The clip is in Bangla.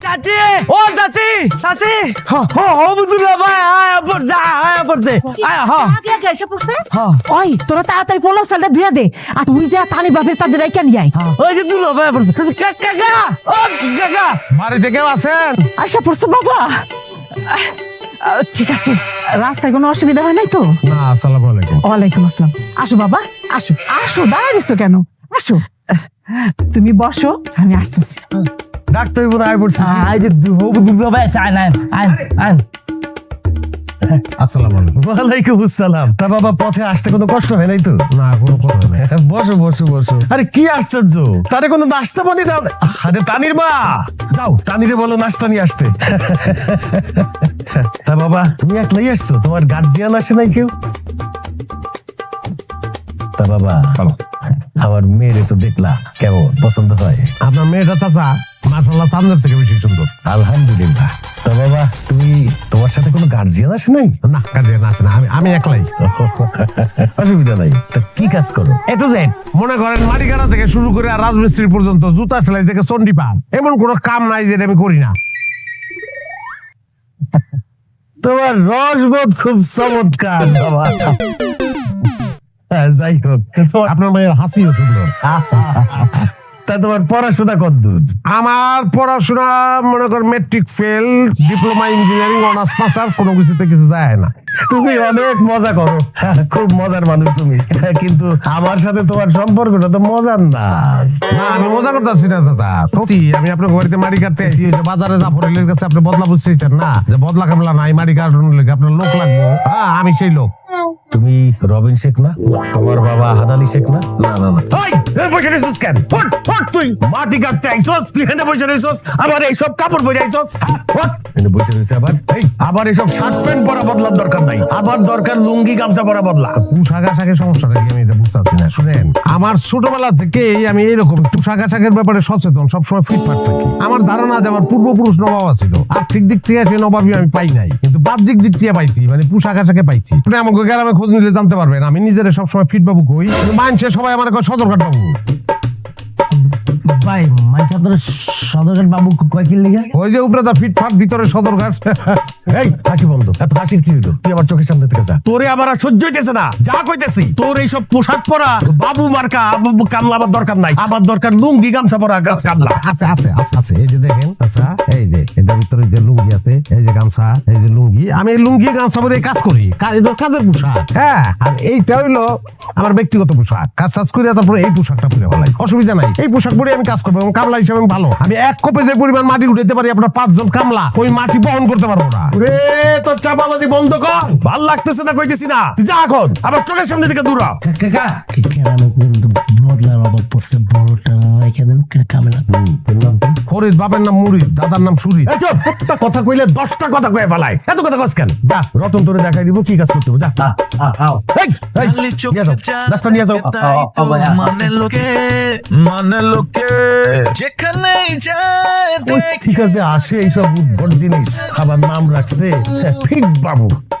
চাচি! ও চাচি চাচি! হবুদুল্লাহ ভাই আয়া পড়ছে আয়া পড়ছে আয়া হ পড়ছে হ্যাঁ। ওই তোরা তাড়াতাড়ি পোলাও চালটা ধুয়ে দে আর তুই যা পানি বাপের তাদের রাইকা নিয়ে আয়। ওই যে দুলো ভাই পড়ছে কাকা ও কাকা বাড়িতে কেউ আছেন? পড়ছে বাবা। ঠিক আছে। রাস্তায় কোনো অসুবিধা হয় নাই তো? না আসসালামু আলাইকুম। ওয়ালাইকুম আসসালাম। আসো বাবা আসো। আসো। দাঁড়িয়েছো কেন? আসো। তুমি বসো আমি আসতেছি। ডাক্তার বোধ আয় পড়ছি আই যে হবুদুল্লাহ ভাই চাই না আইন আইন আসসালামু আলাইকুম। ওয়ালাইকুম আসসালাম। তা বাবা পথে আসতে কোনো কষ্ট হয় নাই তো? না কোনো নেই। বসো বসো বসো। আরে কি আশ্চর্য। তারে কোনো নাস্তা পানি দাও না। আরে তানির মা! যাও তানিরে বলো নাস্তা নিয়ে আসতে। তা বাবা তুমি একলাই আসছো? তোমার গার্জিয়ান আসে নাই কেউ? বাবা। আমার মেয়েরে তো দেখলা কেমন পছন্দ হয়? আপনার মেয়েটা চাচা মাশাল্লাহ সামনের থেকে বেশি সুন্দর। আলহামদুলিল্লাহ। তা বাবা তুমি তোমার সাথে কোনো গার্জিয়ান আসে নাই? না কাজে না আসে না আমি আমি একলাই। অসুবিধা নাই। তা কি কাজ করো? জেন মনে করেন মাটিকাটা থেকে শুরু করে আর রাজমিস্ত্রি পর্যন্ত জুতা সেলাই থেকে চন্ডিপাল এমন কোনো কাম নাই যেটা আমি করি না। তোমার রসবোধ খুব চমৎকার বাবা। যাই হোক। আপনার মেয়ের হাসিও সুন্দর। তা তোমার পড়াশোনা আমার পড়াশোনা মনে কর matric fail diploma engineering honours masters কোনো কিছুতে কিছু যায় না। তুমি অনেক মজা করো। হ্যাঁ, খুব মজার মানুষ তুমি। হ্যাঁ, কিন্তু আমার সাথে তোমার সম্পর্কটা তো মজার না। না আমি মজা করতেছি না চাচা। সত্যি আমি আপনার বাড়িতে মাটি কাটতে এই যে বাজারে জাফরের কাছে আপনি বদলা বুঝতেছেন না? যে বদলা কামলা নাই মাটি কাটানোর লেগে আপনার লোক লাগবো। হ্যাঁ আমি সেই লোক। তুমি রবিন শেখ না? তোমার বাবা হাদালি শেখ না? না না না। বসে কেন? তুই। মাটি কাটতে এখানে বসে আবার এইসব কাপড় পরে এখানে বসে আবার। এই, আবার এসব শার্ট প্যান্ট পরা বদলার দরকার নাই। আবার দরকার লুঙ্গি গামছা পরা বদলা। পোশাক আশাকের সমস্যাটা কি? আমি এটা বুঝতে পারছি না শুনেন। আমার ছোটবেলা থেকে আমি এরকম পোশাক আশাকের ব্যাপারে সচেতন সবসময় ফিটফাট থাকি। আমার ধারণা যে আমার পূর্বপুরুষ নবাব ছিল আর্থিক দিক থেকে সেই নবাবই আমি পাই নাই। বাহ্যিক দিক দিয়ে পাইছি মানে পোশাক আশাকে পাইছি। আপনি আমাকে গ্রামে খোঁজ নিলে জানতে পারবেন, আমি নিজেরা সবসময় ফিট বাবু কই। মানুষের সবাই আমার সদর সদরঘাট বাবু। ভাই আপনার সদরের বাবু কয় কিল লিগে? ওই যে উপরে ফিটফাট ভিতরে সদরঘাট এই হাসি বন্ধ এত হাসির কি হইল? তুই আমার চোখের সামনে থেকে যা। তোরে আবার আর সহ্য হইতেছে না যা কইতেছি। তোর এইসব পোশাক পরা বাবু মার্কা কামলা আমার দরকার নাই। আমার দরকার লুঙ্গি গামছা পরা কামলা। আছে আছে আছে আছে এই যে দেখেন আচ্ছা এই যে এটার ভিতরে যে লুঙ্গি আছে এই যে গামছা এই যে লুঙ্গি আমি এই লুঙ্গি গামছা পরে কাজ করি। কাজ এটা কাজের পোশাক। হ্যাঁ আর এইটা হইল আমার ব্যক্তিগত পোশাক। কাজ টাজ করে তারপরে এই পোশাকটা পরে ভালাই অসুবিধা নাই। এই পোশাক পরে আমি কাজ করব এবং কামলা হিসেবে আমি ভালো আমি এক কোপে যে পরিমাণ মাটি উঠাইতে পারি আপনার পাঁচজন কামলা ওই মাটি বহন করতে পারব না রে তোর চাপাবাজি বন্ধ কর ভালো লাগতেছে না কইতেছি না তুই যা এখন আমার চোখের সামনে থেকে দূর। কাকা কিন্তু বদলার অভাব পড়ছে বড়টা রেখে দেন কামেলা ফরিদ বাপের নাম মুরিদ দাদার নাম চুপ, একটা কথা কইলে দশটা কথা কয়ে ফেলায় এত কথা কস কেন যা রতন তোরে দেখাই দিব কি কাজ করতে যা নিয়ে যাও, মানে লোকে মানে লোকে যেখানেই যায় ঠিক আছে আসে এইসব উদ্ভট জিনিস। আবার নাম রাখছে ফিট বাবু